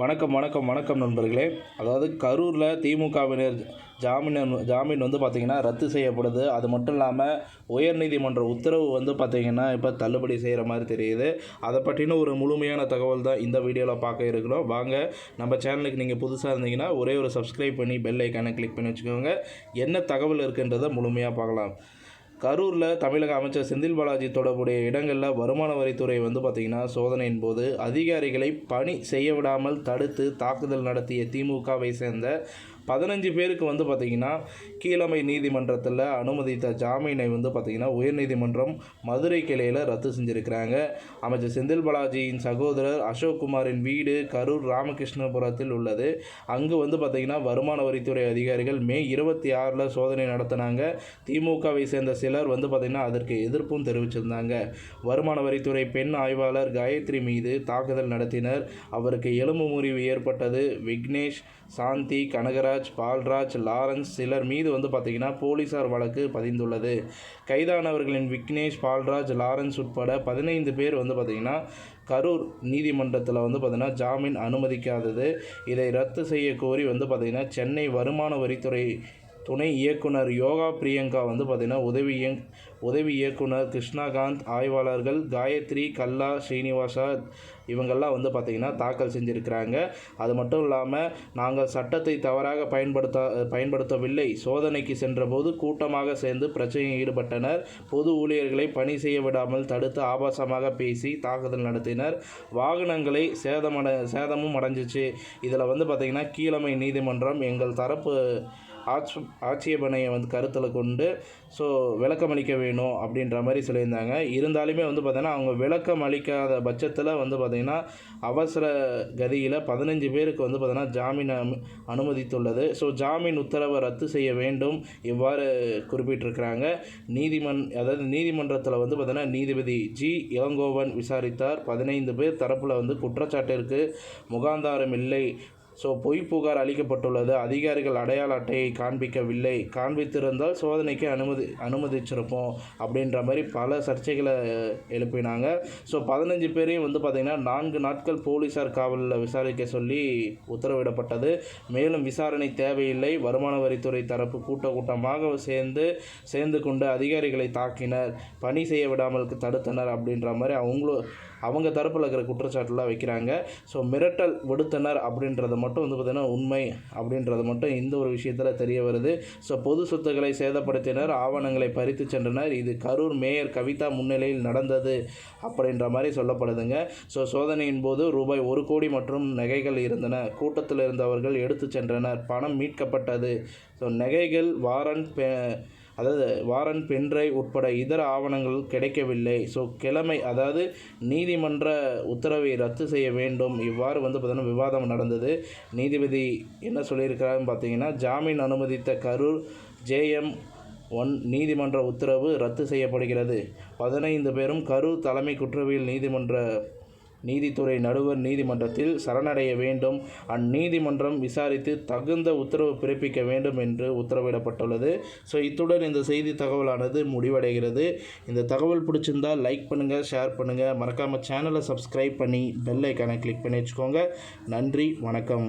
வணக்கம் வணக்கம் வணக்கம் நண்பர்களே. அதாவது கரூரில் திமுகவினர் ஜாமீன் ஜாமீன் வந்து பார்த்திங்கன்னா ரத்து செய்யப்படுது. அது மட்டும் இல்லாமல் உயர்நீதிமன்ற உத்தரவு வந்து பார்த்திங்கன்னா இப்போ தள்ளுபடி செய்கிற மாதிரி தெரியுது. அதை பற்றின ஒரு முழுமையான தகவல் தான் இந்த வீடியோவில் பார்க்க இருக்கிறோம். வாங்க நம்ம சேனலுக்கு நீங்கள் புதுசாக இருந்தீங்கன்னா ஒரே ஒரு சப்ஸ்கிரைப் பண்ணி பெல் ஐக்கானை கிளிக் பண்ணி வச்சுக்கோங்க. என்ன தகவல் இருக்குன்றதை முழுமையாக பார்க்கலாம். கரூரில் தமிழக அமைச்சர் செந்தில் பாலாஜி தொடர்புடைய இடங்களில் வருமான வரித்துறை வந்து பார்த்திங்கன்னா சோதனையின் போது அதிகாரிகளை பணி செய்ய விடாமல் தடுத்து தாக்குதல் நடத்திய திமுகவை சேர்ந்த பதினஞ்சு பேருக்கு வந்து பார்த்திங்கன்னா கீழமை நீதிமன்றத்தில் அனுமதித்த ஜாமீனை வந்து பார்த்திங்கன்னா உயர்நீதிமன்றம் மதுரை கிளையில் ரத்து செஞ்சுருக்கிறாங்க. அமைச்சர் செந்தில் பாலாஜியின் சகோதரர் அசோக் குமாரின் வீடு கரூர் ராமகிருஷ்ணபுரத்தில் உள்ளது. அங்கு வந்து பார்த்திங்கன்னா வருமான வரித்துறை அதிகாரிகள் மே இருபத்தி ஆறில் சோதனை நடத்தினாங்க. திமுகவை சேர்ந்த சிலர் வந்து பார்த்திங்கன்னா அதற்கு எதிர்ப்பும் தெரிவிச்சிருந்தாங்க. வருமான வரித்துறை பெண் ஆய்வாளர் காயத்ரி மீது தாக்குதல் நடத்தினர். அவருக்கு எலும்பு முறிவு ஏற்பட்டது. விக்னேஷ் சாந்தி கனகராஜ் பால்ராஜ் லாரன்ஸ் சிலர் மீது வந்து பார்த்திங்கன்னா போலீசார் வழக்கு பதிந்துள்ளது. கைதானவர்களின் விக்னேஷ் பால்ராஜ் லாரன்ஸ் உட்பட பதினைந்து பேர் வந்து பார்த்திங்கன்னா கரூர் நீதிமன்றத்தில் வந்து பார்த்திங்கன்னா ஜாமீன் அனுமதிக்காதது. இதை ரத்து செய்ய கோரி வந்து பார்த்திங்கன்னா சென்னை வருமான வரித்துறை துணை இயக்குனர் யோகா பிரியங்கா வந்து பார்த்திங்கன்னா உதவி இயங் உதவி இயக்குனர் கிருஷ்ணகாந்த் ஆய்வாளர்கள் காயத்ரி கல்லா ஸ்ரீனிவாசா இவங்கெல்லாம் வந்து பார்த்திங்கன்னா தாக்கல் செஞ்சுருக்கிறாங்க. அது மட்டும் இல்லாமல் நாங்கள் சட்டத்தை தவறாக பயன்படுத்த பயன்படுத்தவில்லை. சோதனைக்கு சென்றபோது கூட்டமாக சேர்ந்து பிரச்சனையில் ஈடுபட்டனர். பொது ஊழியர்களை பணி செய்ய விடாமல் தடுத்து ஆபாசமாக பேசி தாக்குதல் நடத்தினர். வாகனங்களை சேதமட சேதமும் அடைஞ்சிச்சு. இதில் வந்து பார்த்திங்கன்னா கீழமை நீதிமன்றம் எங்கள் தரப்பு ஆட்சி ஆட்சேபனையை வந்து கருத்தில் கொண்டு ஸோ விளக்கம் அளிக்க வேணும் அப்படின்ற மாதிரி சொல்லியிருந்தாங்க. இருந்தாலுமே வந்து பார்த்திங்கன்னா அவங்க விளக்கம் அளிக்காத பட்சத்தில் வந்து பார்த்திங்கன்னா அவசர கதியில் பதினஞ்சு பேருக்கு வந்து பார்த்திங்கன்னா ஜாமீன் அனுமதித்துள்ளது. ஸோ ஜாமீன் உத்தரவை ரத்து செய்ய வேண்டும் இவ்வாறு குறிப்பிட்டிருக்கிறாங்க. நீதிமன் அதாவது நீதிமன்றத்தில் வந்து பார்த்திங்கன்னா நீதிபதி ஜி. இளங்கோவன் விசாரித்தார். பதினைந்து பேர் தரப்பில் வந்து குற்றச்சாட்டிற்கு முகாந்தாரம் இல்லை ஸோ பொய் புகார் அளிக்கப்பட்டுள்ளது. அதிகாரிகள் அடையாள அட்டையை காண்பிக்கவில்லை. காண்பித்திருந்தால் சோதனைக்கு அனுமதி அனுமதிச்சிருப்போம் அப்படின்ற மாதிரி பல சர்ச்சைகளை எழுப்பினாங்க. ஸோ பதினஞ்சு பேரையும் வந்து பார்த்திங்கன்னா நான்கு நாட்கள் போலீஸார் காவலில் விசாரிக்க சொல்லி உத்தரவிடப்பட்டது. மேலும் விசாரணை தேவையில்லை. வருமான வரித்துறை தரப்பு கூட்ட கூட்டமாக சேர்ந்து சேர்ந்து கொண்டு அதிகாரிகளை தாக்கினர். பணி செய்ய விடாமல் தடுத்தனர் அப்படின்ற மாதிரி அவங்களும் அவங்க தரப்பில் இருக்கிற குற்றச்சாட்டுலாம் வைக்கிறாங்க. ஸோ மிரட்டல் விடுத்தனர் அப்படின்றத மட்டும் வந்து பார்த்திங்கன்னா உண்மை அப்படின்றது மட்டும் இந்த ஒரு விஷயத்தில் தெரிய வருது. ஸோ பொது சொத்துக்களை சேதப்படுத்தினர் ஆவணங்களை பறித்து சென்றனர். இது கரூர் மேயர் கவிதா முன்னிலையில் நடந்தது அப்படின்ற மாதிரி சொல்லப்படுதுங்க. ஸோ சோதனையின் போது ரூபாய் ஒரு கோடி மற்றும் நகைகள் இருந்தன. கூட்டத்தில் இருந்தவர்கள் எடுத்து சென்றனர். பணம் மீட்கப்பட்டது. ஸோ நகைகள் வாரண்ட் அதாவது வாரண்ட் பென்ட்ரைவ் உட்பட இதர ஆவணங்கள் கிடைக்கவில்லை. ஸோ கிழமை அதாவது நீதிமன்ற உத்தரவை ரத்து செய்ய வேண்டும். இவ்வாறு வந்து பார்த்திங்கன்னா விவாதம் நடந்தது. நீதிபதி என்ன சொல்லியிருக்கிறாருன்னு பார்த்தீங்கன்னா ஜாமீன் அனுமதித்த கரூர் ஜேஎம் ஒன் நீதிமன்ற உத்தரவு ரத்து செய்யப்படுகிறது. பதினைந்து பேரும் கரூர் தலைமை குற்றவியல் நீதிமன்ற நீதித்துறை நடுவர் நீதிமன்றத்தில் சரணடைய வேண்டும். அந்நீதிமன்றம் விசாரித்து தகுந்த உத்தரவு பிறப்பிக்க வேண்டும் என்று உத்தரவிடப்பட்டுள்ளது. ஸோ இத்துடன் இந்த செய்தி தகவலானது முடிவடைகிறது. இந்த தகவல் பிடிச்சிருந்தால் லைக் பண்ணுங்கள் ஷேர் பண்ணுங்கள் மறக்காமல் சேனலை சப்ஸ்கிரைப் பண்ணி பெல் ஐக்கானை கிளிக் பண்ணி வச்சுக்கோங்க. நன்றி வணக்கம்.